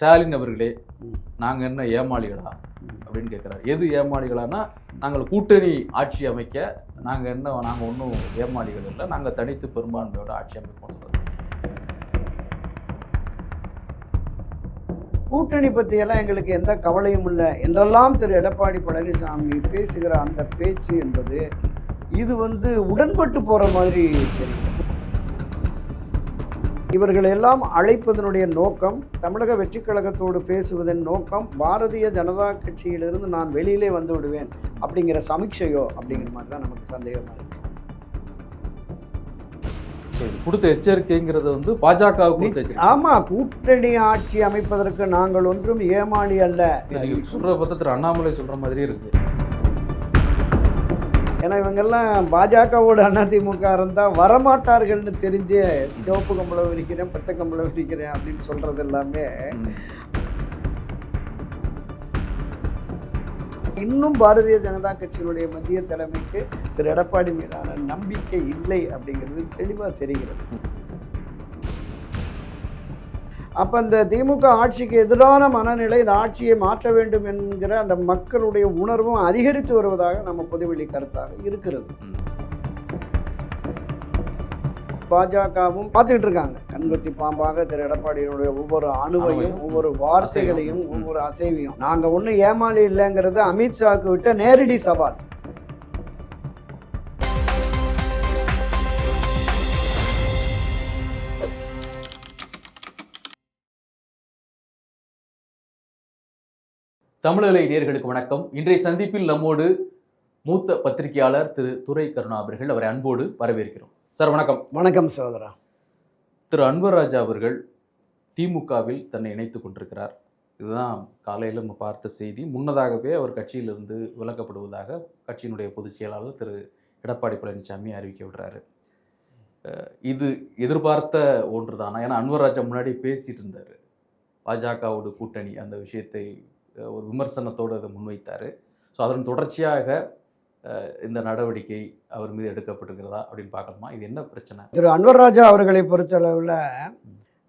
ஸ்டாலின் அவர்களே ம். நாங்க என்ன ஏமாளிகளா. அப்படின்னு கேட்கிறாரு எது ஏமாளிகளானா நாங்கள் கூட்டணி ஆட்சி அமைக்க நாங்க என்ன நாங்க ஒன்றும் ஏமாளிகள் இல்லை நாங்க தனித்து பெரும்பான்மையோட ஆட்சி அமைப்போம் சொல்றாரு. கூட்டணி பற்றியெல்லாம் எங்களுக்கு எந்த கவலையும் இல்லை. என்றெல்லாம் திரு. எடப்பாடி பழனிசாமி பேசுகிற அந்த பேச்சு என்பது இது வந்து உடன்பட்டு போகிற மாதிரி தெரியும் இவர்கள் எல்லாம் அழைப்பதனுடைய நோக்கம் தமிழக வெற்றிக் கழகத்தோடு பேசுவதன் நோக்கம் பாரதிய ஜனதா கட்சியிலிருந்து நான் வெளியிலே வந்து விடுவேன் அப்படிங்கிற சமீட்சையோ அப்படிங்கிற மாதிரி தான் நமக்கு சந்தேகமாக இருக்கு. So, இது கொடுத்த எச்சரிக்கைங்கிறது வந்து பாஜக கொடுத்த எச்சரிக்கை. ஆமா கூட்டணி ஆட்சி அமைப்பதற்கு நாங்கள் ஒன்றும் ஏமாளி அல்ல. சொல்ற பத்தத்தில் அண்ணாமலை சொல்ற மாதிரி இருக்கு. ஏன்னா இவங்கெல்லாம் பாஜகவோட அதிமுக இருந்தால் வரமாட்டார்கள்னு தெரிஞ்சு சிவப்பு கம்பளம் விரிக்கிறேன் பச்சை கம்பளம் விரிக்கிறேன் அப்படின்னு சொல்கிறது எல்லாமே இன்னும் பாரதிய ஜனதா கட்சியினுடைய மத்திய தலைமைக்கு திரு எடப்பாடி மீதான நம்பிக்கை இல்லை அப்படிங்கிறது தெளிவாக தெரிகிறது. அப்போ இந்த திமுக ஆட்சிக்கு எதிரான மனநிலை இந்த ஆட்சியை மாற்ற வேண்டும் என்கிற அந்த மக்களுடைய உணர்வும் அதிகரித்து வருவதாக நம்ம பொதுவெளி கருத்தாக இருக்கிறது. பாஜகவும் பார்த்துக்கிட்டு இருக்காங்க கண்கொத்தி பாம்பாக திரு எடப்பாடியினுடைய ஒவ்வொரு அணுவையும் ஒவ்வொரு வார்த்தைகளையும். ஒவ்வொரு அசைவையும் நாங்க ஒன்றும் ஏமாளி இல்லைங்கிறது அமித்ஷாவுக்கு விட்ட நேரடி சவால் தமிழலை நேர்களுக்கு வணக்கம். இன்றைய சந்திப்பில் நம்மோடு மூத்த பத்திரிகையாளர் திரு துரை கருணா அவர்கள் அவரை அன்போடு வரவேற்கிறோம். சார் வணக்கம். வணக்கம் சகோதரா. திரு அன்வர் ராஜா அவர்கள் திமுகவில் தன்னை இணைத்துக் கொண்டிருக்கிறார். இதுதான் காலையில் நம்ம பார்த்த செய்தி. முன்னதாகவே அவர் கட்சியிலிருந்து விலக்கப்படுவதாக கட்சியினுடைய பொதுச் செயலாளர் திரு எடப்பாடி பழனிசாமி அறிவிக்க விடுறாரு. இது எதிர்பார்த்த ஒன்று தானா ஏன்னா அன்வர் ராஜா முன்னாடி பேசிட்டு இருந்தார். பாஜகவோட கூட்டணி அந்த விஷயத்தை ஒரு விமர்சனத்தோடு அதை முன்வைத்தார். ஸோ அதன் தொடர்ச்சியாக இந்த நடவடிக்கை அவர் மீது எடுக்கப்பட்டிருக்கிறதா அப்படின்னு பார்க்கலாமா? இது என்ன பிரச்சனை? திரு. அன்வர் ராஜா அவர்களை பொறுத்தளவில்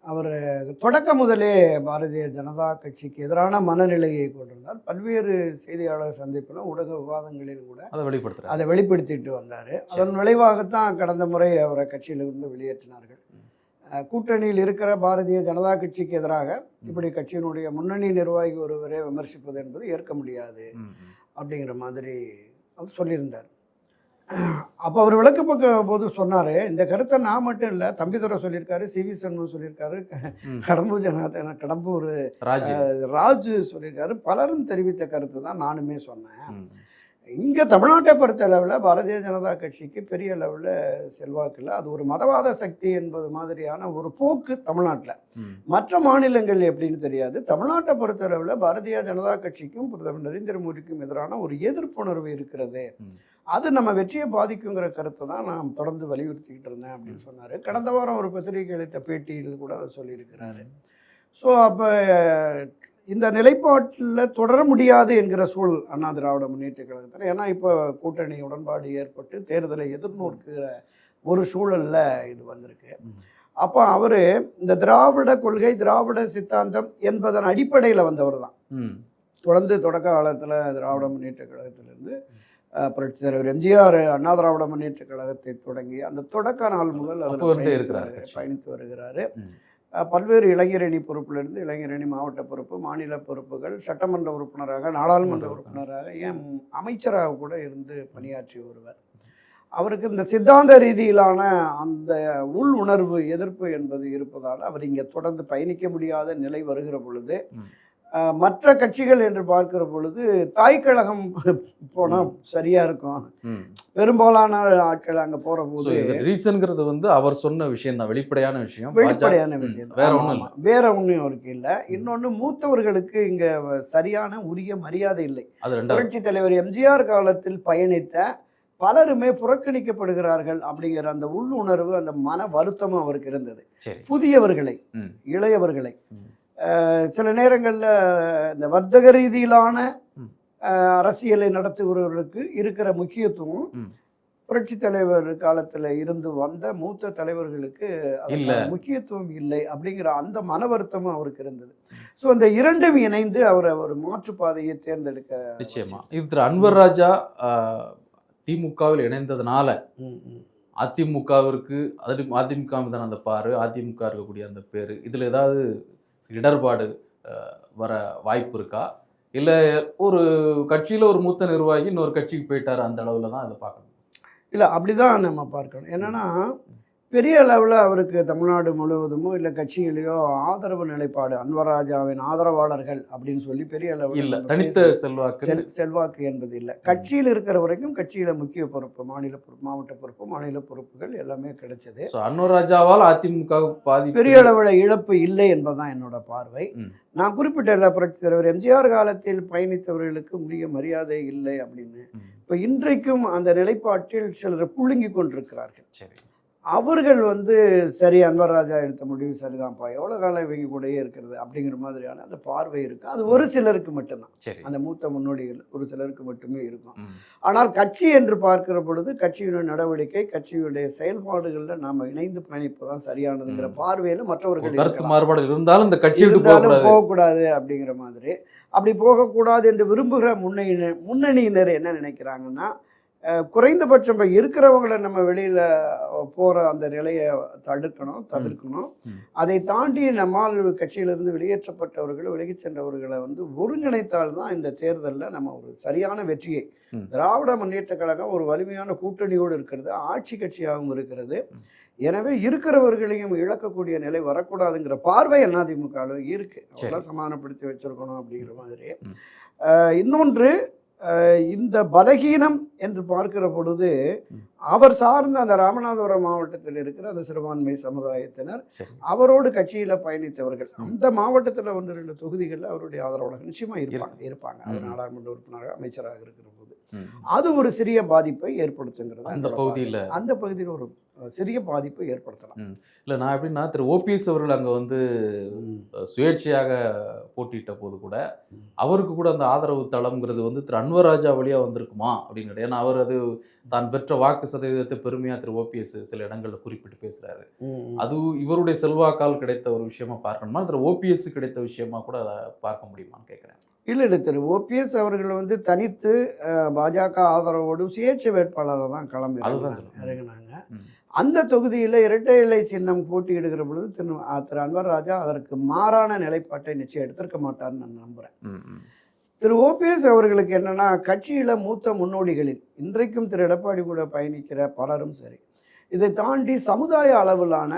அவர் தொடக்க முதலே பாரதிய ஜனதா கட்சிக்கு எதிரான மனநிலையை கொண்டிருந்தார். பல்வேறு செய்தியாளர் சந்திப்பிலும் ஊடக விவாதங்களில் கூட அதை வெளிப்படுத்துறாரு. அதை வெளிப்படுத்திட்டு வந்தார். அதன் விளைவாகத்தான் கடந்த முறை அவரை கட்சியிலிருந்து வெளியேற்றினார்கள். கூட்டணியில் இருக்கிற பாரதிய ஜனதா கட்சிக்கு எதிராக இப்படி கட்சியினுடைய முன்னணி நிர்வாகி ஒருவரே விமர்சிப்பது என்பது ஏற்க முடியாது. அப்படிங்கிற மாதிரி அவர் சொல்லியிருந்தார். அப்போ அவர் விளக்க பக்க போது சொன்னார் இந்த கருத்தை நான் மட்டும் இல்லை தம்பிதுரை சொல்லியிருக்காரு சி வி சண்முகம் சொல்லியிருக்காரு. கடம்பூர் ஜனார்தன கடம்பூர் ராஜு. சொல்லியிருக்காரு. பலரும் தெரிவித்த கருத்து தான் நானுமே சொன்னேன். இங்கே தமிழ்நாட்டை பொறுத்த அளவில் பாரதிய ஜனதா கட்சிக்கு பெரிய அளவில் செல்வாக்கு இல்லை அது ஒரு மதவாத சக்தி என்பது மாதிரியான ஒரு போக்கு தமிழ்நாட்டில். மற்ற மாநிலங்கள் எப்படின்னு தெரியாது. தமிழ்நாட்டை பொறுத்த அளவில் பாரதிய ஜனதா கட்சிக்கும் பிரதமர் நரேந்திர மோடிக்கும் எதிரான ஒரு எதிர்ப்புணர்வு இருக்கிறது. அது நம்ம வெற்றியை பாதிக்குங்கிற கருத்தை தான் நான் தொடர்ந்து வலியுறுத்திக்கிட்டு இருந்தேன் அப்படின்னு சொன்னார். கடந்த வாரம் ஒரு பத்திரிகை அளித்த பேட்டியில் கூட அதை சொல்லியிருக்கிறாரு. ஸோ அப்போ இந்த நிலைப்பாட்டில் தொடர முடியாது என்கிற சூழல் அண்ணா திராவிட முன்னேற்ற கழகத்தில். ஏன்னா இப்போ கூட்டணி உடன்பாடு ஏற்பட்டு தேர்தலை எதிர்நோக்குகிற ஒரு சூழலில் இது வந்திருக்கு. அப்போ அவர் இந்த திராவிட கொள்கை திராவிட சித்தாந்தம் என்பதன் அடிப்படையில் வந்தவர் தான். தொடர்ந்து தொடக்க காலத்தில் திராவிட முன்னேற்ற கழகத்திலிருந்து அஹ், புரட்சித் தலைவர் எம்ஜிஆர் அண்ணா திராவிட முன்னேற்ற கழகத்தை தொடங்கி அந்த தொடக்க நாள் முதல் அதில் பயணித்து வருகிறார், பல்வேறு இளைஞரணி பொறுப்பிலிருந்து இளைஞரணி மாவட்ட பொறுப்பு மாநில பொறுப்புகள் சட்டமன்ற உறுப்பினராக நாடாளுமன்ற உறுப்பினராக ஏன் அமைச்சராக கூட இருந்து பணியாற்றி வருவார் அவருக்கு இந்த சித்தாந்த ரீதியிலான அந்த உள் உணர்வு எதிர்ப்பு என்பது இருப்பதால் அவர் இங்கே தொடர்ந்து பயணிக்க முடியாத நிலை வருகிற பொழுது மற்ற கட்சிகள் என்று பார்க்கிற பொழுது தாய் கழகம் போனால் சரியா இருக்கும். பெரும்பாலான ஆட்கள் அங்கே So, போது ரீசன்ங்கிறது வந்து அவர் சொன்ன விஷயம் தான் வெளிப்படையான விஷயம். வெளிப்படையான விஷயம் வேற இல்ல. வேற ஒன்றும் அவருக்கு இல்லை. இன்னொன்று மூத்தவர்களுக்கு இங்கே சரியான உரிய மரியாதை இல்லை. புரட்சி தலைவர் எம்ஜிஆர் காலத்தில் பயணித்த பலருமே புறக்கணிக்கப்படுகிறார்கள் அப்படிங்கிற அந்த உள்ளுணர்வு அந்த மன வருத்தமும் அவருக்கு இருந்தது. புதியவர்களை. இளையவர்களை. சில நேரங்களில் இந்த வர்த்தக ரீதியிலான அரசியலை நடத்துபவர்களுக்கு இருக்கிற முக்கியத்துவம். புரட்சி தலைவர் காலத்துல இருந்து வந்த மூத்த தலைவர்களுக்கு. முக்கியத்துவம் இல்லை அப்படிங்கிற அந்த மன வருத்தமும் அவருக்கு இருந்தது ஸோ அந்த இரண்டும் இணைந்து அவரை ஒரு மாற்றுப்பாதையை தேர்ந்தெடுக்க நிச்சயமா இது திரு அன்வர் ராஜா திமுகவில் இணைந்ததுனால. அதிமுகவிற்கு அது அதிமுக மீதான அந்த பாரு அதிமுக இருக்கக்கூடிய அந்த பேர் இதில் ஏதாவது இடர்பாடு வர வாய்ப்பு இருக்கா? இல்லை ஒரு கட்சியில் ஒரு மூத்த நிர்வாகி இன்னொரு கட்சிக்கு போயிட்டாரு அந்த அளவில் தான் இதை பார்க்கணும்? இல்லை அப்படிதான் நம்ம பார்க்கணும். என்னன்னா பெரிய அளவில் அவருக்கு தமிழ்நாடு முழுவதுமோ இல்லை கட்சியிலேயோ ஆதரவு நிலைப்பாடு அன்வராஜாவின் ஆதரவாளர்கள் அப்படின்னு சொல்லி பெரிய அளவில் இல்லை தனித்த செல்வாக்கு. செல் செல்வாக்கு என்பது இல்லை. கட்சியில் இருக்கிற வரைக்கும் கட்சியில் முக்கிய பொறுப்பு மாநில பொறுப்பு மாவட்ட பொறுப்பு மாநில பொறுப்புகள் எல்லாமே கிடைச்சது. ஸோ அன்வர் ராஜாவால் அதிமுக பாதி பெரிய அளவில் இழப்பு இல்லை என்பதுதான் என்னோட பார்வை. நான் குறிப்பிட்ட புரட்சி தலைவர் எம்ஜிஆர் காலத்தில் பயணித்தவர்களுக்கு உரிய மரியாதை இல்லை அப்படின்னு. இப்போ இன்றைக்கும் அந்த நிலைப்பாட்டில் சிலர் புழுங்கி கொண்டிருக்கிறார்கள். சரி. அவர்கள் வந்து சரி அன்வர் ராஜா எடுத்த முடிவு சரிதான்ப்பா. எவ்வளோ காலம் இவங்க கூடயே இருக்கிறது? அப்படிங்கிற மாதிரியான அந்த பார்வை இருக்கு. அது ஒரு சிலருக்கு மட்டும்தான். அந்த மூத்த முன்னோடிகள் ஒரு சிலருக்கு மட்டுமே இருக்கும். ஆனால் கட்சி என்று பார்க்கிற பொழுது கட்சியினுடைய நடவடிக்கை கட்சியுடைய செயல்பாடுகளில் நாம் இணைந்து பயணிப்பு தான் சரியானதுங்கிற. பார்வையில் மற்றவர்கள் கருத்து இருக்கலாம். மாறுபாடு இருந்தாலும் இந்த கட்சி இருந்தாலும் போகக்கூடாது. அப்படிங்கிற மாதிரி. அப்படி போகக்கூடாது என்று விரும்புகிற முன்னணியினர் முன்னணியினர் என்ன நினைக்கிறாங்கன்னா குறைந்தபட்சம் இப்போ இருக்கிறவங்களை நம்ம வெளியில் போகிற அந்த நிலையை தடுக்கணும் தவிர்க்கணும். அதை தாண்டி நம்மால் கட்சியிலிருந்து வெளியேற்றப்பட்டவர்கள் விலகிச் சென்றவர்களை வந்து ஒருங்கிணைத்தால் தான் இந்த தேர்தலில் நம்ம ஒரு சரியான வெற்றியை. திராவிட முன்னேற்ற கழகம் ஒரு வலிமையான கூட்டணியோடு இருக்கிறது ஆட்சி கட்சியாகவும் இருக்கிறது. எனவே இருக்கிறவர்களையும் இழக்கக்கூடிய நிலை வரக்கூடாதுங்கிற பார்வை அதிமுக இருக்கு சரி. அவங்களாம் சமாதானப்படுத்தி வச்சிருக்கணும் அப்படிங்கிற மாதிரி இன்னொன்று இந்த பலகீனம் என்று பார்க்கிற பொழுது. அவர் சார்ந்த அந்த ராமநாதபுரம் மாவட்டத்தில் இருக்கிற அந்த சிறுபான்மை சமுதாயத்தினர் அவரோடு கட்சியில பயணித்தவர்கள். அந்த மாவட்டத்தில் ஒன்று ரெண்டு தொகுதிகளில் அவருடைய ஆதரவாளர்கள் நிச்சயமா இருப்பாங்க இருப்பாங்க. நாடாளுமன்ற உறுப்பினராக அமைச்சராக இருக்கிற போது. அது ஒரு சிறிய பாதிப்பை ஏற்படுத்துங்கிறது அந்த பகுதியில. அந்த பகுதியில் ஒரு சிறிய பாதிப்பை ஏற்படுத்தலாம். இல்லை நான் எப்படின்னா திரு. ஓபிஎஸ் அவர்கள் அங்கே வந்து சுயேட்சையாக போட்டியிட்ட போது கூட. அவருக்கு கூட அந்த ஆதரவு தளம்ங்கிறது வந்து திரு. அன்வர் ராஜா வழியா வந்திருக்குமா அப்படின்னு ஏன்னா அவர் அது தான் பெற்ற வாக்கு சதவீதத்தை பெருமையா திரு. ஓபிஎஸ் சில இடங்கள்ல குறிப்பிட்டு பேசுறாரு. ம். அது இவருடைய செல்வாக்கால் கிடைத்த ஒரு விஷயமா பார்க்கணுமா? திரு. ஓபிஎஸ் கிடைத்த விஷயமா கூட அதை பார்க்க முடியுமான்னு கேட்குறேன் இல்லை இல்லை திரு. ஓபிஎஸ் அவர்கள் வந்து தனித்து பாஜக ஆதரவோடு சுயேட்சை வேட்பாளராக தான் களம் அதுதான் இறங்கினாங்க. அந்த தொகுதியில் இரட்டை இலை சின்னம் போட்டியிடுகிற பொழுது திரு திரு அன்வர் ராஜா அதற்கு மாறான நிலைப்பாட்டை நிச்சயம் எடுத்திருக்க மாட்டார்னு நான் நம்புகிறேன். திரு ஓபிஎஸ் அவர்களுக்கு என்னன்னா கட்சியில் மூத்த முன்னோடிகளில் இன்றைக்கும் திரு எடப்பாடி கூட பயணிக்கிற பலரும் சரி இதை தாண்டி சமுதாய அளவிலான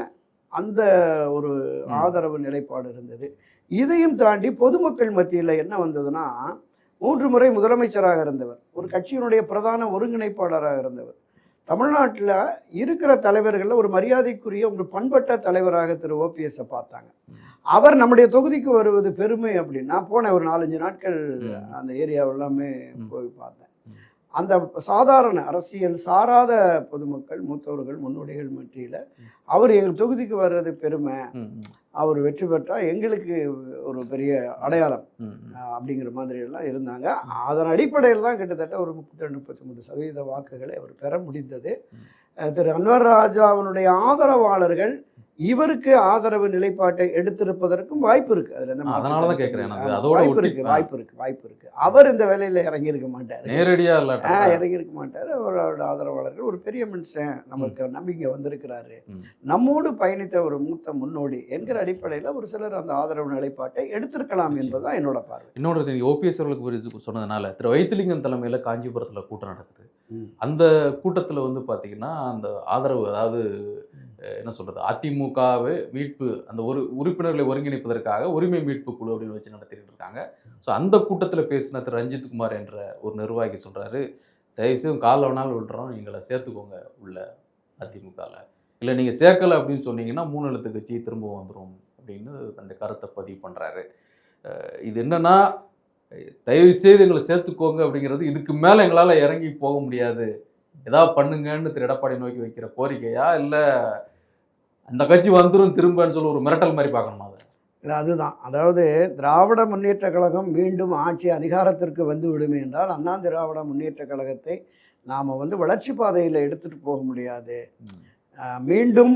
அந்த ஒரு. ஆதரவு நிலைப்பாடு இருந்தது இதையும் தாண்டி பொதுமக்கள் மத்தியில் என்ன வந்ததுன்னா மூன்று முறை முதலமைச்சராக இருந்தவர் ஒரு கட்சியினுடைய பிரதான ஒருங்கிணைப்பாளராக இருந்தவர் தமிழ்நாட்டில் இருக்கிற தலைவர்களில் ஒரு மரியாதைக்குரிய ஒரு பண்பட்ட தலைவராக திரு. ஓபிஎஸ்ஸை பார்த்தாங்க. அவர் நம்முடைய தொகுதிக்கு வருவது பெருமை அப்படின்னு. நான் போனேன் ஒரு நாலஞ்சு நாட்கள். அந்த ஏரியா எல்லாமே ம். போய் பார்த்தேன். அந்த சாதாரண அரசியல் சாராத பொதுமக்கள் மூத்தவர்கள் முன்னோடிகள் மத்தியில் அவர் எங்கள் தொகுதிக்கு வர்றது பெருமை. அவர் வெற்றி பெற்றால் எங்களுக்கு ஒரு பெரிய அடையாளம். அப்படிங்கிற மாதிரி எல்லாம் இருந்தாங்க. அதன் அடிப்படையில் தான் கிட்டத்தட்ட ஒரு முப்பத்தி ரெண்டு முப்பத்தி மூணு சதவீத வாக்குகளை அவர் பெற முடிந்தது. திரு அன்வர் ராஜாவினுடைய ஆதரவாளர்கள் இவருக்கு ஆதரவு நிலைப்பாட்டை எடுத்திருப்பதற்கும் வாய்ப்பு இருக்கு. அதுல அதனால தான் கேட்கிறேன் இல்லை. வாய்ப்பு இருக்கு. வாய்ப்பு இருக்கு வாய்ப்பு இருக்கு. அவர் இந்த வேலையில இறங்கி இருக்க மாட்டாரு. நேரடியா ஆ, இல்லாட்ட இறங்கி இருக்க மாட்டாரு. அவரோட ஆதரவாளர்கள் ஒரு பெரிய மனுஷன் நமக்கு நம்பிக்கை வந்திருக்கிறாரு. நம்மோடு பயணித்த ஒரு மூத்த முன்னோடி என்கிற அடிப்படையில் ஒரு சிலர் அந்த ஆதரவு நிலைப்பாட்டை எடுத்திருக்கலாம் என்பதுதான் என்னோட பார்வை. இன்னொரு ஓபிஎஸ் அவர்களுக்கு ஒரு சொன்னதுனால திரு வைத்திலிங்கம் தலைமையில காஞ்சிபுரத்துல கூட்டம் நடக்குது. அந்த கூட்டத்துல வந்து பாத்தீங்கன்னா அந்த ஆதரவு அதாவது என்ன சொல்கிறது அதிமுகவை மீட்பு அந்த ஒரு உறுப்பினர்களை ஒருங்கிணைப்பதற்காக உரிமை மீட்பு குழு அப்படின்னு வச்சு நடத்திட்டு இருக்காங்க. ஸோ அந்த கூட்டத்தில் பேசின திரு. ரஞ்சித் குமார் என்ற ஒரு நிர்வாகி சொல்கிறாரு தயவுசெய்து காலில் வேணாலும் விடுறோம் எங்களை சேர்த்துக்கோங்க உள்ள அதிமுகவில் இல்லை நீங்கள் சேர்க்கலை அப்படின்னு சொன்னீங்கன்னா மூணு எழுத்து கட்சி திரும்ப வந்துடும் அப்படின்னு அந்த கருத்தை பதிவு பண்ணுறாரு இது என்னென்னா தயவு செய்து எங்களை சேர்த்துக்கோங்க அப்படிங்கிறது இதுக்கு மேலே எங்களால் இறங்கி போக முடியாது ஏதாவது பண்ணுங்கன்னு திரு எடப்பாடி நோக்கி வைக்கிற கோரிக்கையா? இல்லை அந்த கட்சி வந்துரும் திரும்பன்னு சொல்லி ஒரு மிரட்டல் மாதிரி பார்க்கணுமா அதை? இல்லை அதுதான். அதாவது திராவிட முன்னேற்ற கழகம் மீண்டும் ஆட்சி அதிகாரத்திற்கு வந்து விடுமே என்றால் அண்ணா திராவிட முன்னேற்ற கழகத்தை நாம் வந்து வளர்ச்சி பாதையில் எடுத்துகிட்டு போக முடியாது. மீண்டும்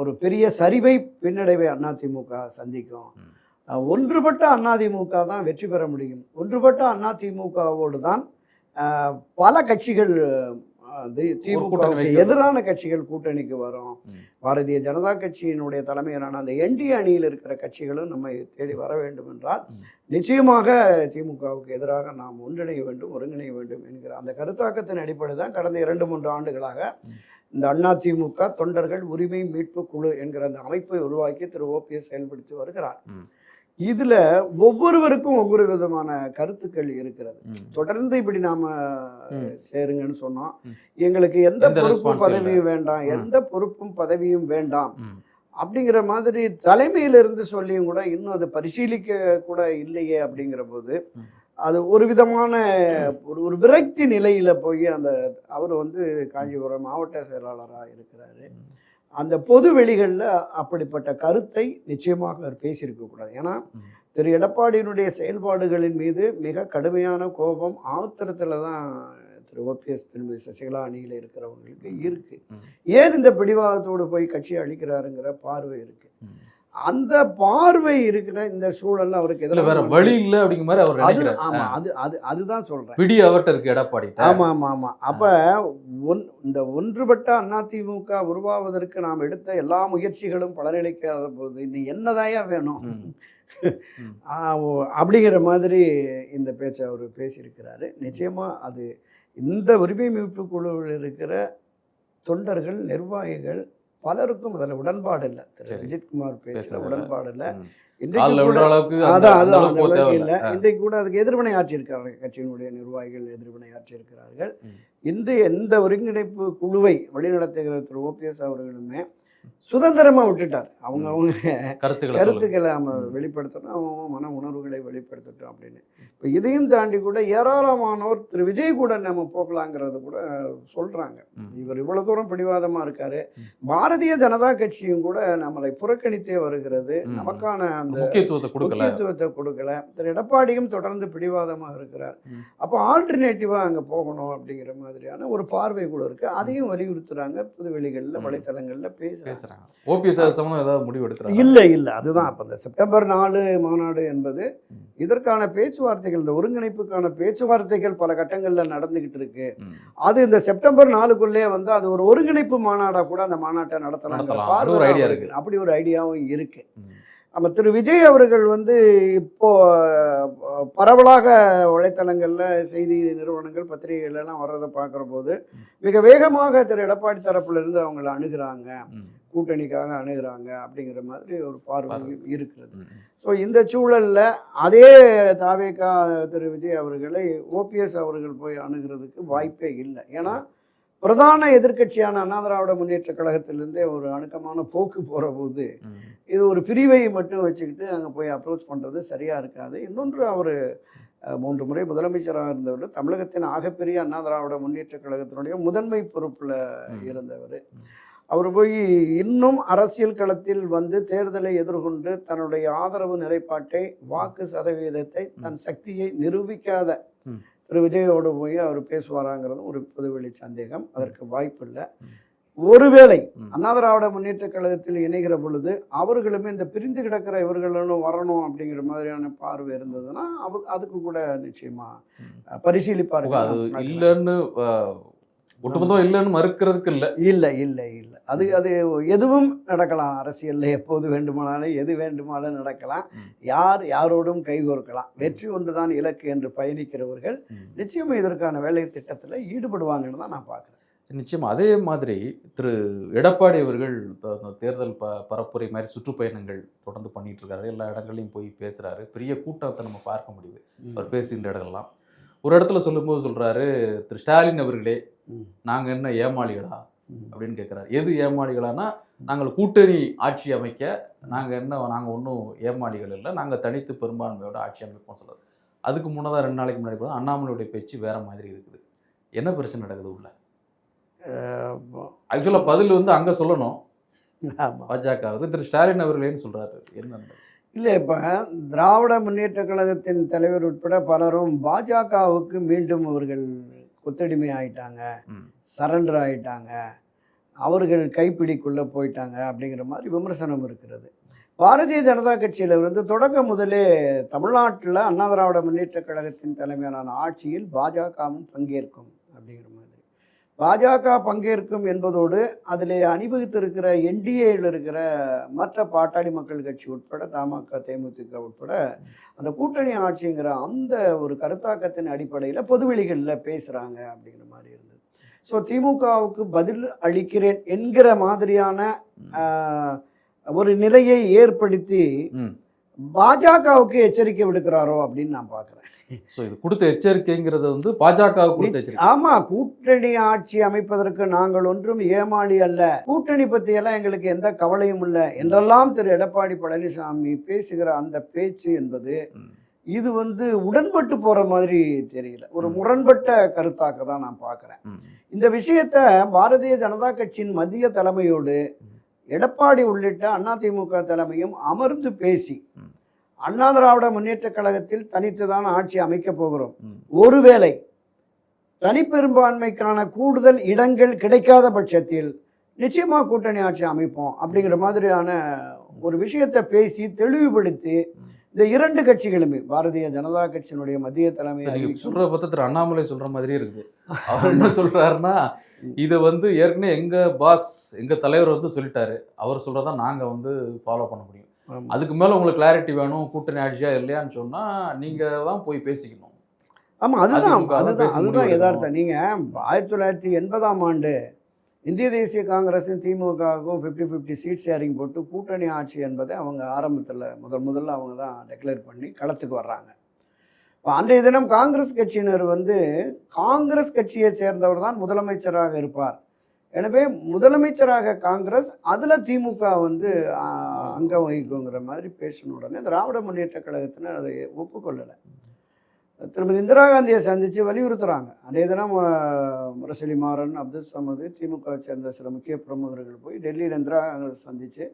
ஒரு பெரிய சரிவை பின்னடைவை அதிமுக சந்திக்கும். ஒன்றுபட்ட அதிமுக தான் வெற்றி பெற முடியும். ஒன்றுபட்ட அதிமுகவோடு தான் பல கட்சிகள் திமுகவுக்கு வைக்க- எதிரான கட்சிகள் கூட்டணிக்கு வரும். பாரதிய ஜனதா கட்சியினுடைய தலைமையிலான அந்த என்டிஏ அணியில் இருக்கிற கட்சிகளும் நம்மை தேடி வர வேண்டும் என்றால். நிச்சயமாக திமுகவுக்கு எதிராக நாம் ஒன்றிணைய வேண்டும் ஒருங்கிணைய வேண்டும் என்கிற அந்த கருத்தாக்கத்தின் அடிப்படை தான் கடந்த இரண்டு மூன்று ஆண்டுகளாக. இந்த அண்ணா திமுக தொண்டர்கள் உரிமை மீட்பு குழு என்கிற அந்த அமைப்பை உருவாக்கி திரு ஓபிஎஸ் செயல்படுத்தி வருகிறார். இதுல ஒவ்வொருவருக்கும் ஒவ்வொரு விதமான கருத்துக்கள் இருக்கிறது. தொடர்ந்து இப்படி நாம. சேருங்கன்னு சொன்னோம். எங்களுக்கு எந்த பொறுப்பும் பதவியும் வேண்டாம். எந்த பொறுப்பும் பதவியும் வேண்டாம். அப்படிங்கிற மாதிரி தலைமையிலிருந்து சொல்லியும் கூட இன்னும் அதை பரிசீலிக்க கூட இல்லையே அப்படிங்கிற போது. அது ஒரு விதமான ஒரு ஒரு விரக்தி நிலையில போய் அந்த அவர் வந்து காஞ்சிபுரம் மாவட்ட செயலாளராக இருக்கிறாரு. அந்த பொது வெளிகளில் அப்படிப்பட்ட கருத்தை நிச்சயமாக அவர் பேசியிருக்க கூடாது ஏன்னா. திரு எடப்பாடியினுடைய செயல்பாடுகளின் மீது மிக கடுமையான கோபம் ஆத்திரத்தில் தான் திரு ஓபிஎஸ் திருமதி சசிகலா அணியில் இருக்கிறவங்களுக்கு இருக்கு ம். ஏன் இந்த பிடிவாதத்தோடு போய் கட்சியை அழிக்கிறாருங்கிற பார்வை இருக்கு ம். அந்த பார்வை இருக்கிற இந்த சூழல்ல அவருக்கு இல்ல வேற எதிராக வழி இல்ல அப்படிங்கிற மாதிரி அவர் அது ஆமா அது அது அதுதான் சொல்றேன். பிடி அவர்ட்ட இருக்கு எடப்பாடி ஆமா ஆமா ஆமா. அப்ப ஒன் இந்த ஒன்றுபட்ட அதிமுக உருவாவதற்கு நாம் எடுத்த எல்லா முயற்சிகளும் பலனளிக்காத போது இது என்னதாயா வேணும்? அப்படிங்கிற மாதிரி இந்த பேச்சை அவர் பேசியிருக்கிறாரு. நிச்சயமா அது இந்த உரிமை மீட்பு குழுவில் இருக்கிற தொண்டர்கள் நிர்வாகிகள் பலருக்கும் அதில் உடன்பாடு இல்லை திரு. ரஞ்சித்குமார் பேசுறதுல. உடன்பாடு இல்லை. இன்றைக்கு கூட அதுக்கு எதிர்வினை ஆற்றியிருக்காங்க கட்சியினுடைய நிர்வாகிகள் எதிர்வினை ஆற்றியிருக்கிறார்கள். இன்று எந்த ஒருங்கிணைப்பு குழுவை வழிநடத்துகிற திரு ஓபிஎஸ் அவர்களுமே சுதந்திரமா விட்டுட்டார் அவங்க அவங்க கருத்துக்களை. கருத்துக்களை நம்ம. வெளிப்படுத்தணும் அவங்க மன உணர்வுகளை வெளிப்படுத்தட்டும் அப்படின்னு இப்போ இதையும் தாண்டி கூட ஏராளமானோர் திரு விஜய் கூட நம்ம போகலாங்கிறது கூட சொல்றாங்க ம். இவர் இவ்வளவு தூரம் பிடிவாதமா இருக்காரு. பாரதிய ஜனதா கட்சியும் கூட நம்மளை புறக்கணித்தே வருகிறது. நமக்கான அந்த முக்கியத்துவத்தை கொடுக்கல முக்கியத்துவத்தை கொடுக்கல திரு எடப்பாடியும் தொடர்ந்து பிடிவாதமா இருக்கிறார். அப்போ ஆல்டர்னேட்டிவா அங்க போகணும் அப்படிங்கிற மாதிரியான ஒரு பார்வை கூட இருக்கு அதையும் வலியுறுத்துறாங்க புதுவெளிகள்ல ம். வலைத்தளங்கள்ல பேசுறாங்க பேசுறாங்க ஓபிஎஸ் சம்பந்தம் ஏதாவது முடிவு எடுக்கிறாங்க இல்ல இல்ல அதுதான் அப்ப இந்த செப்டம்பர் நாலு மாநாடு என்பது. இதற்கான பேச்சுவார்த்தைகள் இந்த ஒருங்கிணைப்புக்கான பேச்சுவார்த்தைகள் பல கட்டங்கள்ல நடந்துகிட்டு இருக்கு. அது இந்த செப்டம்பர் நாலுக்குள்ளே வந்து அது ஒரு ஒருங்கிணைப்பு மாநாடா கூட அந்த மாநாட்டை நடத்தலாம் ஒரு idea இருக்கு. அப்படி ஒரு ஐடியாவும் இருக்கு. நம்ம திரு விஜய் அவர்கள் வந்து இப்போ பரவலாக வலைத்தளங்கள்ல செய்தி நிறுவனங்கள் பத்திரிகைகள் எல்லாம் வர்றதை பார்க்குற போது மிக வேகமாக திரு எடப்பாடி தரப்புல இருந்து அவங்கள அணுகுறாங்க. கூட்டணிக்காக அணுகுறாங்க அப்படிங்கிற மாதிரி ஒரு பார்வை. இருக்கிறது. ஸோ இந்த சூழல்ல அதே தாவேகா திரு விஜய் அவர்களை ஓபிஎஸ் அவர்கள் போய் அணுகிறதுக்கு வாய்ப்பே இல்லை ஏன்னா பிரதான எதிர்க்கட்சியான அண்ணா திராவிட முன்னேற்ற கழகத்திலிருந்தே ஒரு அணுக்கமான போக்கு போகிற போது. இது ஒரு பிரிவை மட்டும் வச்சுக்கிட்டு அங்கே போய் அப்ரோச் பண்ணுறது சரியாக இருக்காது இன்னொன்று அவர் மூன்று முறை முதலமைச்சராக இருந்தவர் தமிழகத்தின் ஆகப்பெரிய அண்ணா திராவிட முன்னேற்ற கழகத்தினுடைய முதன்மை பொறுப்பில். இருந்தவர். அவர் போய் இன்னும் அரசியல் களத்தில் வந்து தேர்தலை எதிர்கொண்டு தன்னுடைய ஆதரவு நிலைப்பாட்டை வாக்கு சதவீதத்தை தன் சக்தியை நிரூபிக்காத. திரு விஜயோடு போய் அவர் பேசுவாராங்கிறதும் ஒரு பொதுவெளி சந்தேகம். அதற்கு வாய்ப்பு இல்லை. ஒருவேளை. அண்ணா திராவிட முன்னேற்ற கழகத்தில் இணைகிற பொழுது அவர்களுமே இந்த பிரிஞ்சு கிடக்கிற இவர்களும் வரணும் அப்படிங்கிற மாதிரியான பார்வை இருந்ததுன்னா அவர் அதுக்கு கூட நிச்சயமா பரிசீலிப்பார்கள். இல்லைன்னு ஒட்டுமொத்தம் இல்லைன்னு மறுக்கிறதுக்கு இல்ல. இல்லை இல்லை இல்லை. அது அது எதுவும் நடக்கலாம். அரசியல்ல எப்போது வேண்டுமானாலும் எது வேண்டுமானாலும் நடக்கலாம். யார் யாரோடும் கைகோர்க்கலாம் வெற்றி ஒன்றுதான் இலக்கு என்று பயணிக்கிறவர்கள். நிச்சயமா இதற்கான வேலை திட்டத்தில் ஈடுபடுவாங்கன்னு தான் நான் பார்க்குறேன். நிச்சயமா. அதே மாதிரி திரு எடப்பாடி அவர்கள் தேர்தல் ப பரப்புரை மாதிரி சுற்றுப்பயணங்கள் தொடர்ந்து பண்ணிட்டு இருக்காரு எல்லா இடங்கள்லையும் போய் பேசுறாரு. பெரிய கூட்டத்தை நம்ம பார்க்க முடியுது. அவர் பேசுகின்ற இடங்கள்லாம். ஒரு இடத்துல சொல்லும்போது சொல்றாரு திரு ஸ்டாலின் அவர்களே ம். நாங்க என்ன ஏமாளிகளா. அப்படின்னு கேட்குறாரு எது ஏமாளிகளானா நாங்கள் கூட்டணி ஆட்சி அமைக்க நாங்கள் என்ன நாங்கள் ஒன்றும் ஏமாளிகள் இல்லை நாங்கள் தனித்து பெரும்பான்மையோட ஆட்சி அமைப்போம் சொல்றது அதுக்கு முன்னதாக ரெண்டு நாளைக்கு முன்னாடி பார்த்தா அண்ணாமலையுடைய பேச்சு வேற மாதிரி இருக்குது. என்ன பிரச்சனை நடக்குது உள்ள? ஆக்சுவலாக பதில் வந்து அங்கே சொல்லணும். பாஜக அவர் திரு ஸ்டாலின் அவர்களேன்னு சொல்றாரு? என்ன? இல்லை இப்போ திராவிட முன்னேற்ற கழகத்தின் தலைவர் உட்பட பலரும் பாஜகவுக்கு மீண்டும் அவர்கள் கொத்தடிமை ஆயிட்டாங்க. சரண்டர் ஆயிட்டாங்க. அவர்கள் கைப்பிடிக்குள்ளே போயிட்டாங்க அப்படிங்கிற மாதிரி விமர்சனம் இருக்கிறது. பாரதிய ஜனதா கட்சியில் இருந்து தொடக்கம் முதலே தமிழ்நாட்டில் அண்ணா திராவிட முன்னேற்ற கழகத்தின் தலைமையிலான ஆட்சியில் பாஜகவும் பங்கேற்கும் அப்படிங்கிற மாதிரி. பாஜக பங்கேற்கும் என்பதோடு அதில் அணிவகுத்திருக்கிற என்டிஏயில் இருக்கிற மற்ற பாட்டாளி மக்கள் கட்சி உட்பட தமாக தேமுதிக உட்பட அந்த கூட்டணி ஆட்சிங்கிற அந்த ஒரு கருத்தாக்கத்தின் அடிப்படையில் பொதுவெளிகளில் பேசுகிறாங்க அப்படிங்கிற மாதிரி. ஸோ திமுகவுக்கு பதில் அளிக்கிறேன் என்கிற மாதிரியான ஒரு நிலையை ஏற்படுத்தி பாஜகவுக்கு எச்சரிக்கை விடுக்கிறாரோ அப்படின்னு நான் பார்க்குறேன். ஸோ இது கொடுத்த எச்சரிக்கைங்கிறது வந்து பாஜகவுக்கு கொடுத்த எச்சரிக்கை. ஆமா கூட்டணி ஆட்சி அமைப்பதற்கு நாங்கள் ஒன்றும் ஏமாளி அல்ல. கூட்டணி பற்றியெல்லாம் எங்களுக்கு எந்த கவலையும் இல்லை. என்றெல்லாம் திரு எடப்பாடி பழனிசாமி பேசுகிற அந்த பேச்சு என்பது. இது வந்து உடன்பட்டு போற மாதிரி தெரியல. ஒரு. முரண்பட்ட கருத்தாக தான் நான் பார்க்குறேன். இந்த விஷயத்த பாரதிய ஜனதா கட்சியின் மத்திய தலைமையோடு எடப்பாடி உள்ளிட்ட அதிமுக தலைமையும் அமர்ந்து பேசி. அண்ணா திராவிட முன்னேற்ற கழகத்தில் தனித்துதான் ஆட்சி அமைக்கப் போகிறோம். ஒருவேளை தனிப்பெரும்பான்மைக்கான கூடுதல் இடங்கள் கிடைக்காத பட்சத்தில் நிச்சயமா கூட்டணி ஆட்சி அமைப்போம் அப்படிங்கிற மாதிரியான ஒரு விஷயத்தை பேசி தெளிவுபடுத்தி இந்த இரண்டு கட்சிகளுமே பாரதிய ஜனதா கட்சியினுடைய மத்திய தலைமை. சொல்ற பத்தத்தில் அண்ணாமலை சொல்ற மாதிரியே இருக்குது அவர் என்ன சொல்றாருன்னா இது வந்து ஏற்கனவே எங்க பாஸ் எங்க தலைவர் வந்து சொல்லிட்டாரு அவர் சொல்றதா நாங்க வந்து ஃபாலோ பண்ண முடியும். அதுக்கு மேல உங்களுக்கு கிளாரிட்டி வேணும் கூட்டணி ஆட்சியா இல்லையான்னு சொன்னா நீங்க தான் போய் பேசிக்கணும் ஆமா அதுதான் அதுதான் அதுதான். யதார்த்தம் நீங்க ஆயிரத்தி தொள்ளாயிரத்தி எண்பதாம் ஆண்டு இந்திய தேசிய காங்கிரஸும் திமுகவுக்கும் ஃபிஃப்டி ஃபிஃப்டி சீட் ஷேரிங் போட்டு கூட்டணி ஆட்சி என்பதை அவங்க ஆரம்பத்தில் முதல் முதல்ல அவங்க தான் டெக்ளேர் பண்ணி களத்துக்கு வர்றாங்க. இப்போ அன்றைய தினம் காங்கிரஸ் கட்சியினர் வந்து காங்கிரஸ் கட்சியை சேர்ந்தவர் தான் முதலமைச்சராக இருப்பார். எனவே முதலமைச்சராக காங்கிரஸ் அதில் திமுக வந்து அங்கம் வகிக்குங்கிற மாதிரி பேசின உடனே திராவிட முன்னேற்ற கழகத்தினர் அதை ஒப்புக்கொள்ளலை. திருமதி இந்திரா காந்தியை சந்தித்து வலியுறுத்துகிறாங்க அதே தினம் முரசொலி மாறன் அப்துல் சமது திமுகவை சேர்ந்த சில முக்கிய பிரமுகர்கள் போய் டெல்லியில் இந்திரா காந்தியை சந்தித்து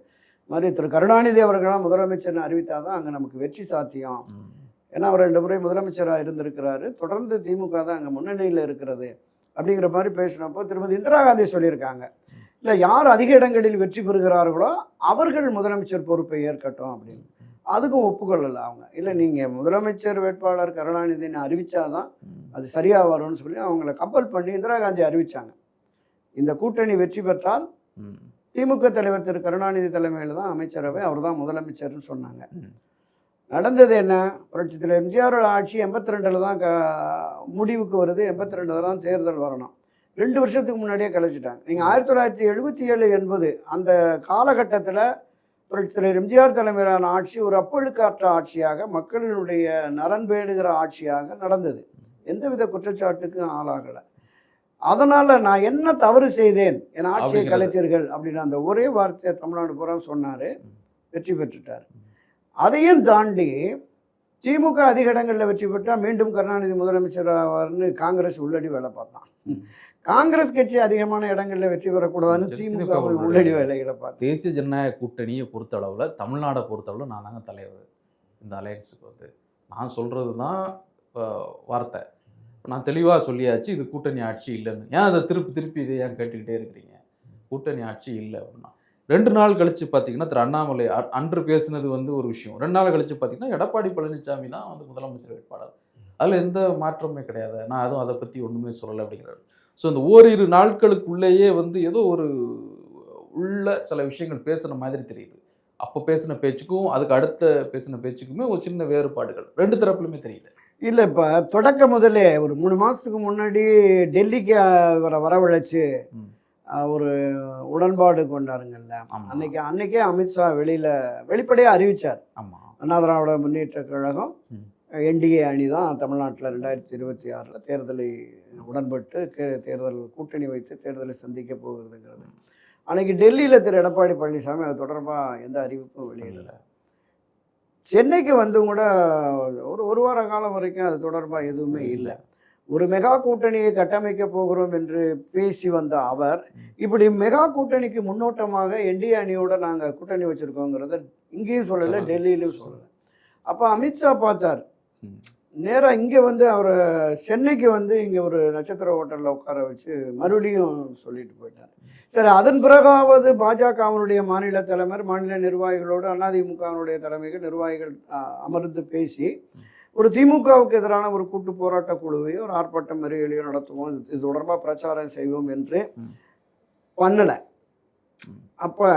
மாதிரி திரு கருணாநிதி அவர்களாம் முதலமைச்சர்னு அறிவித்தால் தான் அங்கே நமக்கு வெற்றி சாத்தியம். ஏன்னா அவர் ரெண்டு முறை முதலமைச்சராக இருந்திருக்கிறாரு. தொடர்ந்து திமுக தான் அங்கே முன்னணியில் இருக்கிறது. அப்படிங்கிற மாதிரி பேசினப்போ திருமதி இந்திரா காந்தி சொல்லியிருக்காங்க. இல்லை யார் அதிக இடங்களில் வெற்றி பெறுகிறார்களோ அவர்கள் முதலமைச்சர் பொறுப்பை ஏற்கட்டும் அப்படின்னு. அதுக்கும் ஒப்புக்கொள்ளலை அவங்க. இல்லை நீங்கள் முதலமைச்சர் வேட்பாளர் கருணாநிதினு அறிவிச்சாதான் ம். அது சரியாக வரும்னு சொல்லி அவங்கள கம்பல் பண்ணி இந்திரா காந்தி அறிவிச்சாங்க. இந்த கூட்டணி வெற்றி பெற்றால். திமுக தலைவர் திரு கருணாநிதி தலைமையில் தான் அமைச்சரவை அவர் தான் முதலமைச்சர்னு சொன்னாங்க. நடந்தது என்ன? புரட்சி தலைவர் எம்ஜிஆரோட ஆட்சி எண்பத்தி ரெண்டில் தான் க முடிவுக்கு வருது. எண்பத்தி ரெண்டில் தான் தேர்தல் வரணும். ரெண்டு வருஷத்துக்கு முன்னாடியே கழிச்சிட்டாங்க நீங்கள் ஆயிரத்தி தொள்ளாயிரத்தி எழுபத்தி ஏழு எண்பது அந்த காலகட்டத்தில் புரட்சி தலைவர் எம்ஜிஆர் தலைமையிலான ஆட்சி ஒரு அப்பழுக்காற்ற ஆட்சியாக மக்களினுடைய நலன் பேணுகிற ஆட்சியாக நடந்தது. எந்தவித குற்றச்சாட்டுக்கும் ஆளாகலை. அதனால் நான் என்ன தவறு செய்தேன்? என் ஆட்சியை. கலைத்தீர்கள் அப்படின்னு அந்த ஒரே வார்த்தையை தமிழ்நாடு பூரா சொன்னார். வெற்றி பெற்றுட்டார். அதையும் தாண்டி திமுக அதிக இடங்களில் வெற்றி பெற்றால் மீண்டும் கருணாநிதி முதலமைச்சர் ஆவார்னு காங்கிரஸ் உள்ளடி வேலை பார்த்தான். காங்கிரஸ் கட்சி அதிகமான இடங்களில் வெற்றி பெறக்கூடாதுன்னு திமுக உள்ளடி வேலைகளை பார்த்து. தேசிய ஜனநாயக கூட்டணியை பொறுத்தளவில் தமிழ்நாடை பொறுத்தளவில் நான் தாங்க தலைவர். இந்த அலையன்ஸுக்கு வந்து. நான் சொல்கிறது தான் வார்த்தை. நான் தெளிவாக சொல்லியாச்சு இது கூட்டணி ஆட்சி இல்லைன்னு. ஏன் அதை திருப்பி திருப்பி இதை ஏன் கேட்டுக்கிட்டே இருக்கிறீங்க? கூட்டணி ஆட்சி இல்லை அப்படின்னா. ரெண்டு நாள் கழிச்சு பார்த்தீங்கன்னா திரு அண்ணாமலை அன்று பேசினது வந்து ஒரு விஷயம். ரெண்டு நாள் கழிச்சு பார்த்தீங்கன்னா எடப்பாடி பழனிசாமி தான் வந்து முதலமைச்சர் வேட்பாளர். அதில் எந்த மாற்றமே கிடையாது. நான் அதுவும் அதை பற்றி ஒன்றுமே சொல்லலை அப்படிங்கிறாரு. ஸோ இந்த ஓரிரு நாட்களுக்குள்ளேயே வந்து ஏதோ ஒரு உள்ள சில விஷயங்கள் பேசுன மாதிரி தெரியுது. அப்போ பேசின பேச்சுக்கும் அதுக்கு அடுத்த பேசின பேச்சுக்குமே ஒரு சின்ன வேறுபாடுகள். ரெண்டு தரப்புலையுமே தெரியுது. இல்லை இப்போ தொடக்க முதலே ஒரு மூணு மாதத்துக்கு முன்னாடி டெல்லிக்கு அவரை வரவழைச்சு ஒரு உடன்பாடு கொண்டாருங்கல்ல. அன்னைக்கு அன்னைக்கே அமித்ஷா வெளியில் வெளிப்படையாக அறிவிச்சார். ஆமா. அண்ணா திராவிட முன்னேற்ற கழகம். என்டிஏ அணி தான் தமிழ்நாட்டில் ரெண்டாயிரத்தி இருபத்தி ஆறில் தேர்தலை உடன்பட்டு தேர்தல் கூட்டணி வைத்து தேர்தலை சந்திக்க போகிறதுங்கிறது அன்னைக்கு டெல்லியில் திரு எடப்பாடி பழனிசாமி அது தொடர்பாக எந்த அறிவிப்பும் வெளியிடல சென்னைக்கு வந்து கூட ஒரு ஒரு வார காலம் வரைக்கும் அது தொடர்பாக எதுவுமே இல்லை ஒரு மெகா கூட்டணியை கட்டமைக்க போகிறோம் என்று பேசி வந்த அவர் இப்படி மெகா கூட்டணிக்கு முன்னோட்டமாக என்டிஏ அணியோட நாங்கள் கூட்டணி வச்சுருக்கோங்கிறத இங்கேயும் சொல்லலை. டெல்லியிலும் சொல்லலை அப்போ அமித்ஷா பார்த்தார். நேராக இங்கே வந்து அவரை சென்னைக்கு வந்து இங்கே ஒரு நட்சத்திர ஹோட்டலில் உட்கார வச்சு மறுபடியும் சொல்லிட்டு போயிட்டார் சரி அதன் பிறகாவது பாஜகவினுடைய மாநில தலைவர் மாநில நிர்வாகிகளோடு அதிமுகவினுடைய தலைமைகள் நிர்வாகிகள் அமர்ந்து பேசி ஒரு திமுகவுக்கு எதிரான ஒரு கூட்டு போராட்ட குழுவையோ ஒரு ஆர்ப்பாட்டம் மறியலையோ நடத்துவோம் இது- தொடர்பாக பிரச்சாரம் செய்வோம் என்று. பண்ணலை. அப்போ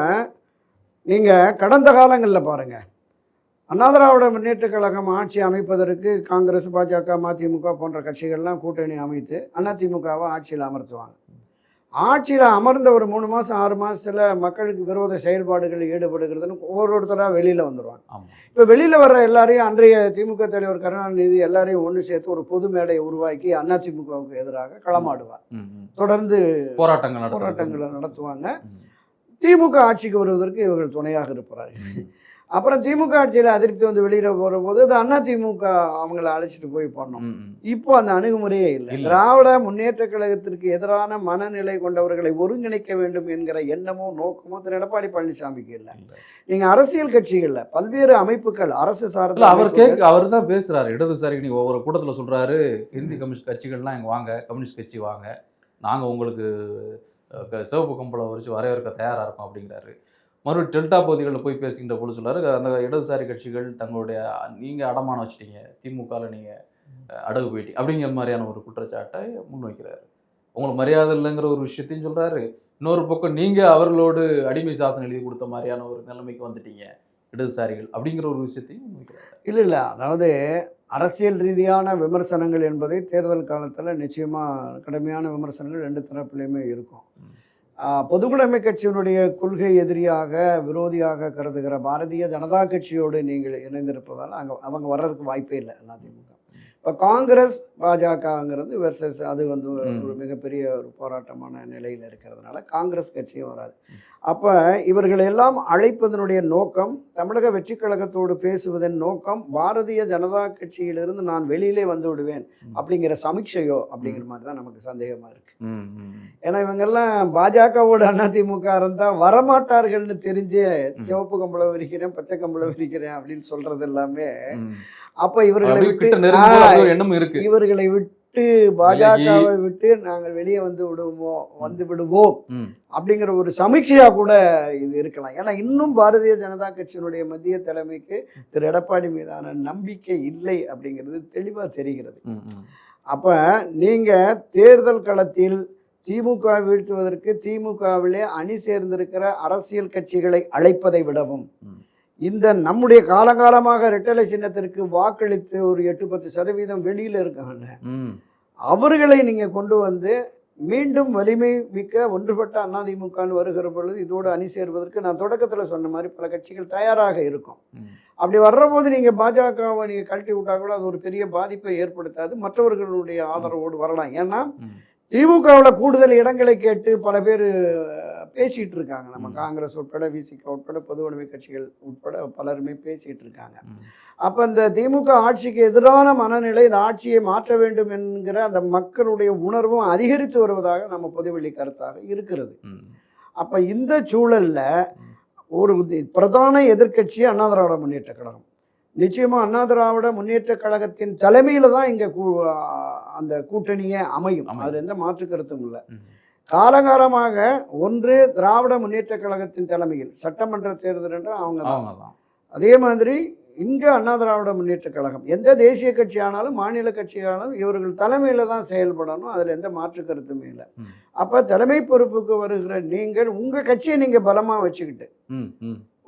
நீங்கள் கடந்த காலங்களில் பாருங்கள் அண்ணா திராவிட முன்னேற்ற கழகம் ஆட்சி அமைப்பதற்கு காங்கிரஸ் பாஜக மதிமுக போன்ற கட்சிகள்லாம் கூட்டணி அமைத்து அதிமுகவை ஆட்சியில் அமர்த்துவாங்க ஆட்சியில் அமர்ந்த ஒரு மூணு மாதம் ஆறு மாதத்தில் மக்களுக்கு விரோத செயல்பாடுகளில் ஈடுபடுகிறதுன்னு ஒவ்வொருத்தராக வெளியில் வந்துடுவாங்க இப்போ வெளியில் வர்ற எல்லாரையும் அன்றைய திமுக தலைவர் கருணாநிதி எல்லாரையும் ஒன்று சேர்த்து ஒரு பொது மேடையை உருவாக்கி அதிமுகவுக்கு எதிராக களமாடுவார். தொடர்ந்து போராட்டங்கள். போராட்டங்களை நடத்துவாங்க. திமுக ஆட்சிக்கு வருவதற்கு இவர்கள் துணையாக இருப்பார்கள். அப்புறம் திமுக ஆட்சியில் அதிருப்தி வந்து வெளியில் போகும்போது அது அண்ணா திமுக அவங்கள அழைச்சிட்டு போய் பண்ணோம். இப்போ அந்த அணுகுமுறையே இல்லை. திராவிட முன்னேற்ற கழகத்திற்கு எதிரான மனநிலை கொண்டவர்களை ஒருங்கிணைக்க வேண்டும் என்கிற எண்ணமோ நோக்கமோ திரு. எடப்பாடி பழனிசாமிக்கு இல்லை. இல்ல. நீங்க அரசியல் கட்சிகள்ல பல்வேறு அமைப்புகள் அரசு சார்ந்த அவர் கேட்க அவர் தான் பேசுறாரு. இடதுசாரி நீங்க ஒவ்வொரு கூட்டத்துல சொல்றாரு இந்தி கம்யூனிஸ்ட் கட்சிகள்லாம் இங்க வாங்க கம்யூனிஸ்ட் கட்சி வாங்க. நாங்க உங்களுக்கு சிவப்பு கம்பளம் வச்சு வரவேற்க தயாரா இருக்கோம் அப்படிங்கிறாரு. மறுபடியும் டெல்டா பகுதிகளில் போய் பேசுகின்ற பொழுது சொல்றாரு அந்த இடதுசாரி கட்சிகள் தங்களுடைய நீங்க அடமானம் வச்சிட்டீங்க திமுகவில் நீங்க அஹ், அடகு போயிட்டீங்க அப்படிங்கிற மாதிரியான ஒரு குற்றச்சாட்டை முன்வைக்கிறாரு. உங்களுக்கு மரியாதை இல்லைங்கிற ஒரு விஷயத்தையும் சொல்றாரு. இன்னொரு பக்கம் நீங்க அவர்களோடு அடிமை சாசனம் எழுதி கொடுத்த மாதிரியான ஒரு நிலைமைக்கு வந்துட்டீங்க இடதுசாரிகள் அப்படிங்கிற ஒரு விஷயத்தையும் இல்ல இல்ல. அதாவது அரசியல் ரீதியான விமர்சனங்கள் என்பதை தேர்தல் காலத்துல நிச்சயமா கடுமையான விமர்சனங்கள் ரெண்டு தரப்புலையுமே இருக்கும். பொதுவுடைமை கட்சியினுடைய கொள்கை எதிரியாக விரோதியாக கருதுகிற பாரதிய ஜனதா கட்சியோடு நீங்கள் இணைந்திருப்பதால் அங்கே அவங்க வர்றதுக்கு வாய்ப்பே இல்லை அதிமுக இப்போ காங்கிரஸ் பாஜகங்கிறது வெர்சஸ் அது வந்து ஒரு- மிகப்பெரிய ஒரு போராட்டமான நிலையில் இருக்கிறதுனால காங்கிரஸ் கட்சியும் வராது அப்போ இவர்கள் எல்லாம் அழைப்பதனுடைய நோக்கம் தமிழக வெற்றி கழகத்தோடு பேசுவதன் நோக்கம் பாரதிய ஜனதா கட்சியிலிருந்து நான் வெளியிலே வந்து விடுவேன். அப்படிங்கிற சமீட்சையோ அப்படிங்கிற மாதிரி தான் நமக்கு சந்தேகமாக இருக்கு ம், ம், ம். ஏன்னா இவங்கெல்லாம் பாஜகவோட அதிமுக இருந்தால் வரமாட்டார்கள்னு தெரிஞ்சு சிவப்பு கம்பளம் விரிக்கிறேன் பச்சை கம்பளம் விரிக்கிறேன் அப்படின்னு சொல்றது எல்லாமே. அப்போ இவர்களை எண்ணம் இருக்கு. இவர்களை விட்டு பாஜகவை விட்டு நாங்கள் வெளியே வந்து விடுவோம் வந்து விடுவோம் அப்படிங்கிற ஒரு சமீட்சையா கூட இது இருக்கலாம். ஏன்னா இன்னும் பாரதிய ஜனதா கட்சியினுடைய மத்திய தலைமைக்கு திரு எடப்பாடி மீதான நம்பிக்கை இல்லை அப்படிங்கிறது தெளிவா தெரிகிறது. அப்ப நீங்க தேர்தல் களத்தில் திமுக வீழ்த்துவதற்கு திமுகவிலே அணி சேர்ந்திருக்கிற அரசியல் கட்சிகளை அழைப்பதை விடவும். இந்த நம்முடைய காலகாலமாக இரட்டலை சின்னத்திற்கு வாக்களித்து ஒரு எட்டு பத்து சதவீதம் வெளியில இருக்காங்க. அவர்களை நீங்க கொண்டு வந்து மீண்டும் வலிமை மிக்க ஒன்றுபட்ட அதிமுகன்னு வருகிற பொழுது இதோடு அணி சேர்வதற்கு நான் தொடக்கத்துல சொன்ன மாதிரி பல கட்சிகள் தயாராக இருக்கும். அப்படி வர்றபோது நீங்க பாஜகவை நீங்க கழட்டி விட்டா கூட அது ஒரு பெரிய பாதிப்பை ஏற்படுத்தாது. மற்றவர்களுடைய ஆதரவோடு வரலாம். ஏன்னா. திமுகவில் கூடுதல் இடங்களை கேட்டு பல பேர் பேசிட்டு இருக்காங்க நம்ம. காங்கிரஸ் உட்பட விசிக உட்பட பொது உடைமை கட்சிகள் உட்பட பலருமே பேசிட்டு இருக்காங்க. அப்போ இந்த திமுக ஆட்சிக்கு எதிரான மனநிலை இந்த ஆட்சியை மாற்ற வேண்டும் என்கிற அந்த மக்களுடைய உணர்வும் அதிகரித்து வருவதாக நம்ம பொதுவெளி கருத்தாக இருக்கிறது. அப்போ இந்த சூழல்ல ஒரு பிரதான எதிர்க்கட்சி அண்ணா திராவிட முன்னேற்ற கழகம் நிச்சயமா அண்ணா திராவிட முன்னேற்ற கழகத்தின் தலைமையில தான் இங்க கூ- அந்த கூட்டணியே அமையும். அதுல எந்த மாற்று கருத்தும் இல்லை ம். காலகாலமாக ஒன்று திராவிட முன்னேற்ற கழகத்தின் தலைமையில் சட்டமன்ற தேர்தல் என்று அவங்க தான். அதே மாதிரி இங்க அண்ணா திராவிட முன்னேற்ற கழகம் எந்த தேசிய கட்சியானாலும் மாநில கட்சியானாலும் இவர்கள் தலைமையில தான் செயல்படணும் அதுல எந்த மாற்று கருத்துமே இல்லை. அப்ப தலைமை பொறுப்புக்கு வருகிற நீங்கள் உங்க கட்சியை நீங்க பலமா வச்சுக்கிட்டு.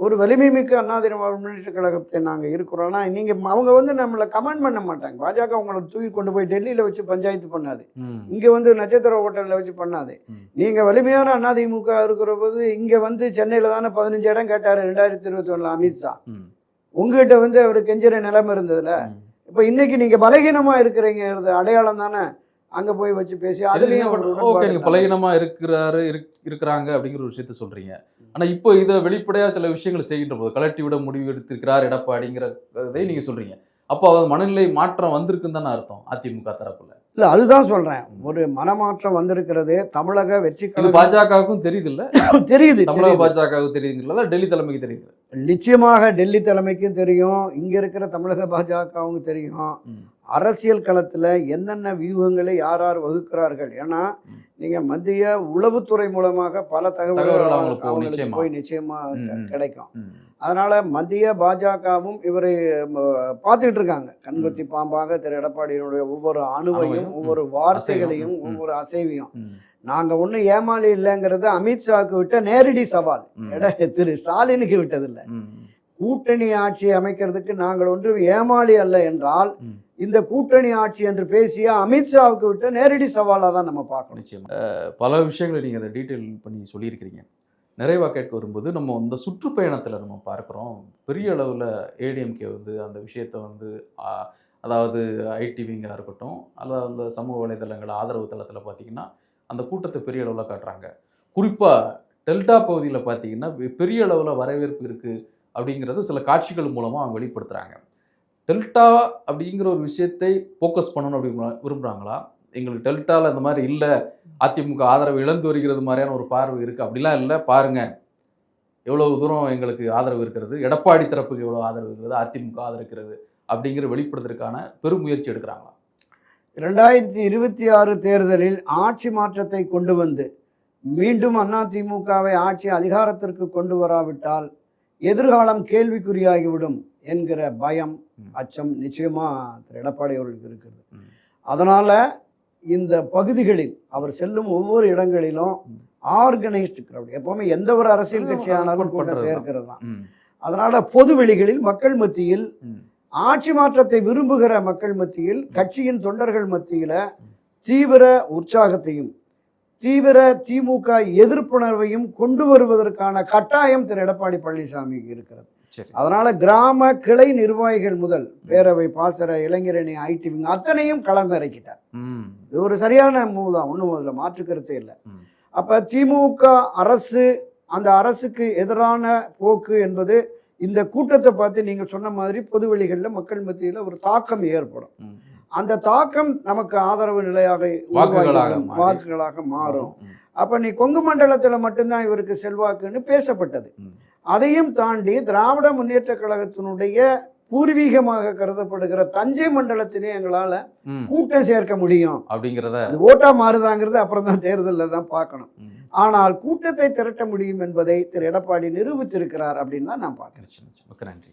ஒரு வலிமை மிக்க அண்ணா திராவிட முன்னேற்ற கழகத்தை நாங்க இருக்கிறோம்னா நீங்க அவங்க வந்து நம்மளை கமெண்ட் பண்ண மாட்டாங்க பாஜக உங்களை தூக்கி கொண்டு போய் டெல்லியில வச்சு பஞ்சாயத்து பண்ணாது. இங்க வந்து நட்சத்திர ஹோட்டல்ல வச்சு பண்ணாது ம். நீங்க வலிமையான அதிமுக இருக்கிற போது இங்க வந்து சென்னையில தானே பதினஞ்சு இடம் கேட்டாரு ரெண்டாயிரத்தி இருபத்தி ஒண்ணுல அமித்ஷா. உங்ககிட்ட வந்து அவர் கெஞ்சிற நிலைமை இருந்ததுல. இப்ப இன்னைக்கு நீங்க பலகீனமா இருக்கிறீங்கிறது அடையாளம் தானே அங்க போய் வச்சு பேசி அதுலயும் ஓகே உடன்பாடு நீங்க இல்லாம. பலகீனமா இருக்கிறாரு இருக்- இருக்கிறாங்க அப்படிங்கிற ஒரு விஷயத்த சொல்றீங்க. ஆனா இப்போ இதை வெளிப்படையா சில விஷயங்களை செய்கின்ற போது கலட்டி விட முடிவு எடுத்திருக்கிறார் எடப்பாடிங்கிற இதை நீங்க சொல்றீங்க. அப்போ அவர் மனநிலை மாற்றம் வந்திருக்குன்னு தானே அர்த்தம் அதிமுக தரப்புல? இல்ல அதுதான் சொல்றேன். ஒரு மனமாற்றம் வந்திருக்கிறது தமிழக வெற்றி இது பாஜகவுக்கும் தெரியுது இல்ல தெரியுது. தமிழக. பாஜகவுக்கு தெரியுங்கிறதா டெல்லி தலைமைக்கு தெரியுது? நிச்சயமாக டெல்லி தலைமைக்கும் தெரியும். இங்க இருக்கிற தமிழக பாஜகவுக்கும் தெரியும். அரசியல் களத்துல என்னென்ன வியூகங்களை யார் யார் வகுக்கிறார்கள் ஏன்னா ம். நீங்க மத்திய உளவுத்துறை மூலமாக பல தகவல்கள் அவங்களுக்கு. போய் நிச்சயமா ம், க- ம். கிடைக்கும். அதனால மத்திய பாஜகவும் இவரை ம, பார்த்துக்கிட்டு இருக்காங்க கண்கொத்தி பாம்பாக திரு எடப்பாடியினுடைய ஒவ்வொரு அணுவையும் ஒவ்வொரு வார்த்தைகளையும். ஒவ்வொரு அசைவையும் ம். நாங்க ஒண்ணும் ஏமாளி இல்லைங்கிறது அமித்ஷாவுக்கு விட்ட நேரடி சவால் திரு ஸ்டாலினுக்கு விட்டதில்லை. கூட்டணி ஆட்சியை அமைக்கிறதுக்கு நாங்கள் ஒன்று ஏமாளி அல்ல என்றால். இந்த கூட்டணி ஆட்சி என்று பேசிய அமித்ஷாவுக்கு விட்ட நேரடி சவாலாக தான் நம்ம பார்க்கணும். நிச்சயம். பல விஷயங்களை நீங்கள் அதை டீட்டெயில் பண்ணி சொல்லியிருக்கிறீங்க. நிறைவாக கேட்க வரும்போது நம்ம அந்த சுற்றுப்பயணத்தில் நம்ம பார்க்குறோம். பெரிய அளவில் ஏடிஎம்கே வந்து அந்த விஷயத்தை வந்து அதாவது ஐடி விங்காக இருக்கட்டும் அல்லது அந்த சமூக வலைதளங்கள் ஆதரவு தளத்தில் பார்த்தீங்கன்னா அந்த கூட்டத்தை பெரிய அளவில் காட்டுறாங்க. குறிப்பாக டெல்டா பகுதியில் பார்த்தீங்கன்னா பெரிய அளவில் வரவேற்பு இருக்குது அப்படிங்கிறது சில காட்சிகள் மூலமாக அவங்க வெளிப்படுத்துகிறாங்க டெல்டா அப்படிங்கிற ஒரு விஷயத்தை ஃபோக்கஸ் பண்ணணும் அப்படி விரும்புகிறாங்களா எங்களுக்கு டெல்டாவில் இந்த மாதிரி இல்லை. அதிமுக ஆதரவு இழந்து வருகிறது மாதிரியான ஒரு பார்வை இருக்குது அப்படிலாம் இல்லை. பாருங்கள் எவ்வளவு தூரம் எங்களுக்கு ஆதரவு இருக்கிறது? எடப்பாடி தரப்புக்கு எவ்வளோ ஆதரவு இருக்கிறது? அதிமுக ஆதரவு இருக்கிறது அப்படிங்கிற வெளிப்படுத்துறதுக்கான பெரும் முயற்சி எடுக்கிறாங்களா? ரெண்டாயிரத்தி இருபத்தி ஆறு தேர்தலில் ஆட்சி மாற்றத்தை கொண்டு வந்து மீண்டும் அதிமுகவை ஆட்சி அதிகாரத்திற்கு கொண்டு வராவிட்டால் எதிர்காலம் கேள்விக்குறியாகிவிடும் என்கிற பயம். அச்சம் நிச்சயமா திரு எடப்பாடி அவர்களுக்கு இருக்கிறது. அதனால இந்த பகுதிகளில் அவர் செல்லும் ஒவ்வொரு இடங்களிலும். ஆர்கனைஸ்டு கிரௌட் எப்பவுமே எந்த ஒரு அரசியல் கட்சியானாலும் கூட. சேர்க்கிறது தான் அதனால பொது வெளிகளில் மக்கள் மத்தியில் ஆட்சி மாற்றத்தை விரும்புகிற மக்கள் மத்தியில் கட்சியின் தொண்டர்கள் மத்தியில தீவிர உற்சாகத்தையும் தீவிர திமுக எதிர்ப்புணர்வையும் கொண்டு வருவதற்கான கட்டாயம் திரு எடப்பாடி பழனிசாமிக்கு இருக்கிறது. அதனால கிராம கிளை நிர்வாகிகள் முதல் பேரவை பாசற இளைஞரணி ஐடி விங் அத்தனையும் கலந்திறக்கிட்டார் ம். இது ஒரு சரியான மூவ் தான் ஒன்றும் அதில் மாற்று கருத்தே இல்லை. அப்ப திமுக அரசு அந்த அரசுக்கு எதிரான போக்கு என்பது இந்த கூட்டத்தை பார்த்து நீங்க சொன்ன மாதிரி பொதுவெளிகளில் மக்கள் மத்தியில் ஒரு தாக்கம் ஏற்படும். அந்த தாக்கம் நமக்கு ஆதரவு நிலையாக வாக்குகளாக மாறும். அப்ப நீ கொங்கு மண்டலத்துல மட்டும்தான் இவருக்கு செல்வாக்குன்னு பேசப்பட்டது. அதையும் தாண்டி திராவிட முன்னேற்ற கழகத்தினுடைய பூர்வீகமாக கருதப்படுகிற தஞ்சை மண்டலத்திலே எங்களால. கூட்டம் சேர்க்க முடியும் அப்படிங்கிறத ஓட்டா மாறுதாங்கிறது அப்புறம் தான் தேர்தலில் தான் பார்க்கணும். ஆனால் கூட்டத்தை திரட்ட முடியும் என்பதை திரு எடப்பாடி நிரூபித்திருக்கிறார் அப்படின்னு தான் நான் பார்க்கிறேன் நன்றி